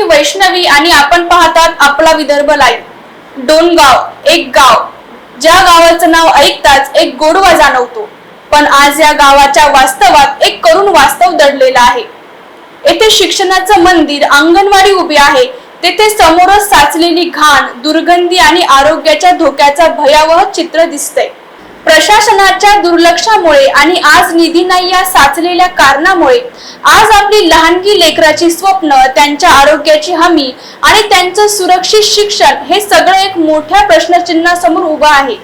मी वैष्णवी आणि आपण पाहतात आपला विदर्भ लाईव्ह डोनगाव एक गाव. ज्या गावाचं नाव ऐकताच एक गोडवा जाणवतो. पण आज या गावाच्या वास्तवात एक करुण वास्तव दडलेलं आहे. येथे शिक्षणाचं मंदिर अंगणवाडी उभी आहे. तेथे समोरच साचलेली घाण दुर्गंधी आणि आरोग्याच्या धोक्याचा भयावह चित्र दिसतंय. प्रशासनाच्या दुर्लक्षामुळे आणि आज निधी नाही या साचलेल्या कारणामुळे आज आपली लहानगी लेकराची स्वप्न त्यांच्या आरोग्याची हमी आणि त्यांचं सुरक्षित शिक्षण हे सगळं एक मोठ्या प्रश्नचिन्हासमोर उभं आहे.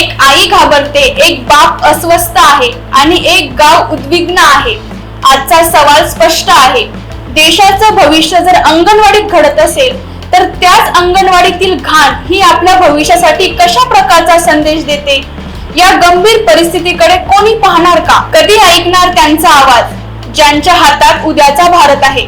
एक आई घाबरते एक बाप अस्वस्थ आहे आणि एक गाव उद्विग्न आहे. आजचा सवाल स्पष्ट आहे. देशाचं भविष्य जर अंगणवाडीत घडत असेल तर त्याच अंगणवाडीतील घाण ही आपल्या भविष्यासाठी कशा प्रकारचा संदेश देते? या गंभीर परिस्थितीकडे कोणी पाहणार का? कधी ऐकणार त्यांचा आवाज? ज्यांच्या हातात उद्याचा भारत आहे.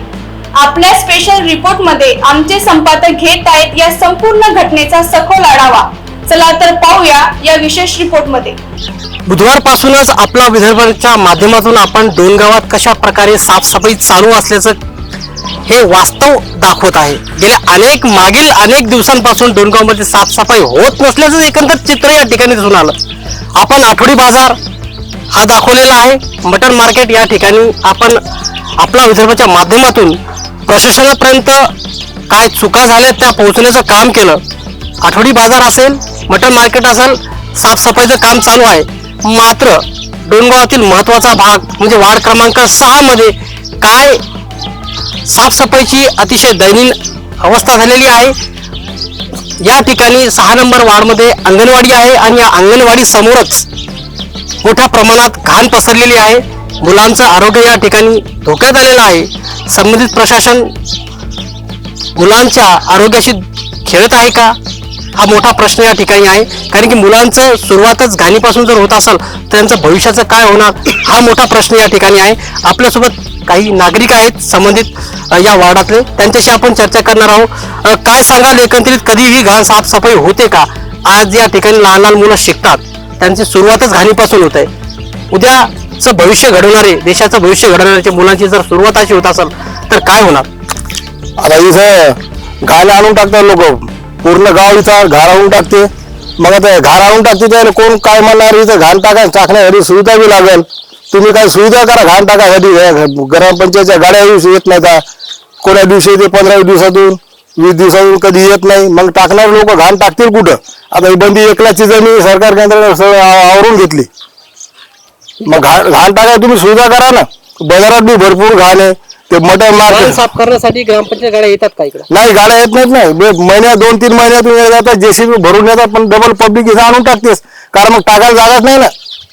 आपल्या स्पेशल रिपोर्टमध्ये आमचे संपादक घेत आहेत या संपूर्ण घटनेचा सखोल आढावा. चला तर पाहूया या विशेष रिपोर्टमध्ये. बुधवारपासूनच आपला विदर्भाच्या माध्यमातून आपण दोन गावात कशा प्रकारे साफसफाई चालू असल्याचं हे वास्तव दाखवत आहे. गेल्या अनेक मागील अनेक दिवसांपासून डोणगावमध्ये साफसफाई होत नसल्याचं एकंदर चित्र या ठिकाणी दिसून आलं. आपण आठवडी बाजार हा दाखवलेला आहे. मटन मार्केट या ठिकाणी आपण आपला विदर्भाच्या माध्यमातून प्रशासनापर्यंत काय चुका झाल्या त्या पोहोचण्याचं काम केलं. आठवडी बाजार असेल मटन मार्केट असेल साफसफाईचं काम चालू आहे. मात्र डोनगावातील महत्त्वाचा भाग म्हणजे वार्ड क्रमांक सहा मध्ये काय साफसफाईची अतिशय दयनीय अवस्था झालेली आहे. या ठिकाणी सहा नंबर वार्डमध्ये अंगणवाडी आहे आणि या अंगणवाडी समोरच मोठ्या प्रमाणात घाण पसरलेली आहे. मुलांचं आरोग्य या ठिकाणी धोक्यात आलेलं आहे. संबंधित प्रशासन मुलांच्या आरोग्याशी खेळत आहे का? हा मोठा प्रश्न या ठिकाणी आहे. कारण की मुलांचं सुरुवातच घाणीपासून जर होत असेल तर त्यांचं भविष्याचं काय होणार? हा मोठा प्रश्न या ठिकाणी आहे. आपल्यासोबत काही नागरिक आहेत संबंधित या वार्डातले. त्यांच्याशी आपण चर्चा करणार आहोत. काय सांगाल? एकंदरीत कधीही घाण साफसफाई होते का? आज या ठिकाणी लहान लहान मुलं शिकतात. त्यांची सुरुवातच घाणीपासून होत आहे. उद्याचं भविष्य घडवणारे देशाचं भविष्य घडवणारे मुलांची जर सुरुवात अशी होत असेल तर काय होणार? आता इथं घाण आणून टाकतात लोक. पूर्ण गाव इथं घाण आणून टाकते. मग ते घाण आणून टाकते कोण काय म्हणणार? इथं घाण टाका टाकण्यासाठी सुविधा बी लागेल. तुम्ही काय सुविधा करा घाण टाकासाठी हे ग्रामपंचायतच्या गाड्या येत नाही का कोण्या दिवशी येते? पंधरा दिवसातून वीस दिवसातून कधी येत नाही. मग टाकणारे लोक घाण टाकतील कुठं? आता ही बंदी एकलाची जमीन सरकार केंद्राने आवरून घेतली. मग घाण घाण टाकाय तुम्ही सुविधा करा ना. बाजारात बी भरपूर घाण आहे. ते घाण मार्केट. साफ करण्यासाठी ग्रामपंचायत गाड्या येतात का इकडे? नाही गाड्या येत नाहीत नाही महिन्यात दोन तीन महिन्यातून जेसीबी भरून येतात पण डबल पब्लिक इथं आणून टाकतेस. कारण मग टाकायला जागाच नाही ना.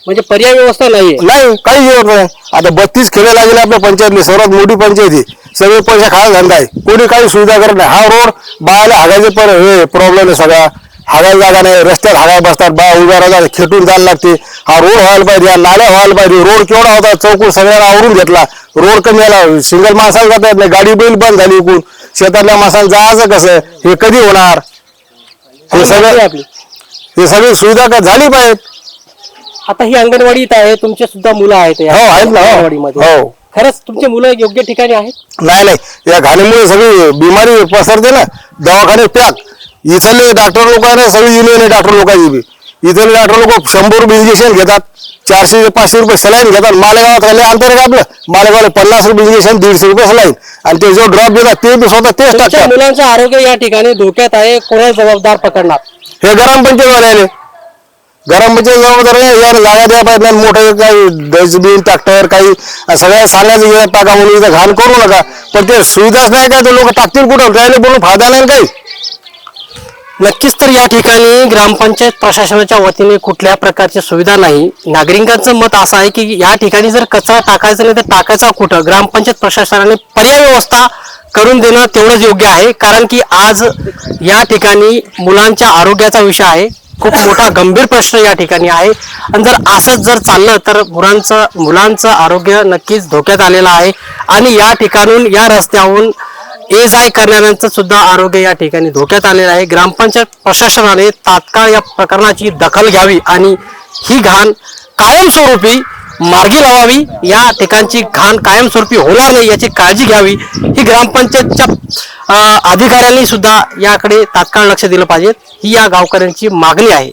म्हणजे पर्याय व्यवस्था नाहीये. नाही काही येत नाही आता बत्तीस खेळे लागेल आपल्या पंचायतली. सर्वात मोठी पंचायत सगळे पैसे खायला धंदा आहे. कोणी काही सुविधा करत नाही. हा रोड बायाला हागायचे पर हे प्रॉब्लेम आहे सगळा. हागायला जागा नाही. रस्त्यात हागाय बसतात. बाया उभ्या राहतात. खेटून जायला लागते. हा रोड व्हायला पाहिजे. या नाल्या व्हायला पाहिजे. रोड केवढा होता? चौकून सगळ्यांना आवरून घेतला. रोड कमी आला. सिंगल माणसाला जाता येत नाही. गाडी बैल बंद झाली इकून शेतातल्या माणसाला जायचं कसं? हे कधी होणार? हे सगळं हे सगळी सुविधा का झाली पाहिजे आता ही अंगणवाडी इथं आहे तुमचे सुद्धा मुलं आहेत या हो आहेत ना हो. अंगणवाडीमध्ये. हो. खरंच तुमचे मुलं योग्य ठिकाणी आहेत? नाही नाही. या घाणीमुळे सगळी बिमारी पसरते ना. दवाखाने पॅक. इथले डॉक्टर लोक आहे ना सगळी युनियन डॉक्टर लोकांची बी इथले डॉक्टर लोक शंभर रुपये इंजेक्शन घेतात चारशे पाचशे रुपये सलाईन घेतात. मालेगावात राहिले अंतर आहे का आपलं? मालेगावला पन्नास रुपये इंजेक्शन दीडशे रुपये सलाईन आणि ते जो ड्रॉप देतात ते बी स्वतः तेच तुमच्या टाकतात. मुलांचं आरोग्य या ठिकाणी धोक्यात आहे कोणाला जबाबदार पकडणार? हे ग्रामपंचायत घरामध्ये म्हणजे ग्रामपंचायत जबाबदार या यार जागा द्या पाहिजे मोठं काही डस्टबिन ट्रॅक्टर काही सगळ्या सांगायचं टाका म्हणून इथं घाण करू नका. पण ते सुविधाच नाही काय ते लोक टाकतील कुठं? गायला बोलून फायदा नाही काही? नक्कीच तर या ठिकाणी ग्रामपंचायत प्रशासनाच्या वतीने कुठल्या प्रकारची सुविधा नाही. नागरिकांचं मत असं आहे की या ठिकाणी जर कचरा टाकायचा नाही तर टाकायचा कुठं? ग्रामपंचायत प्रशासनाने पर्याय व्यवस्था करून देणं तेवढंच योग्य आहे. कारण की आज या ठिकाणी मुलांच्या आरोग्याचा विषय आहे. खूप मोठा गंभीर प्रश्न या ठिकाणी आहे. आणि जर असंच जर चाललं तर मुलांचं मुलांचं आरोग्य नक्कीच धोक्यात आलेलं आहे. आणि या ठिकाणून या रस्त्याहून ये जाय करणाऱ्यांचं सुद्धा आरोग्य या ठिकाणी धोक्यात आलेलं आहे. ग्रामपंचायत प्रशासनाने तात्काळ या प्रकरणाची दखल घ्यावी आणि ही घाण कायमस्वरूपी मार्गी लावावी. या ठिकाणची घाण कायमस्वरूपी होणार नाही याची काळजी घ्यावी. ही ग्रामपंचायतच्या अधिकाऱ्यांनी सुद्धा याकडे तात्काळ लक्ष दिलं पाहिजे. ही या गावकऱ्यांची मागणी आहे.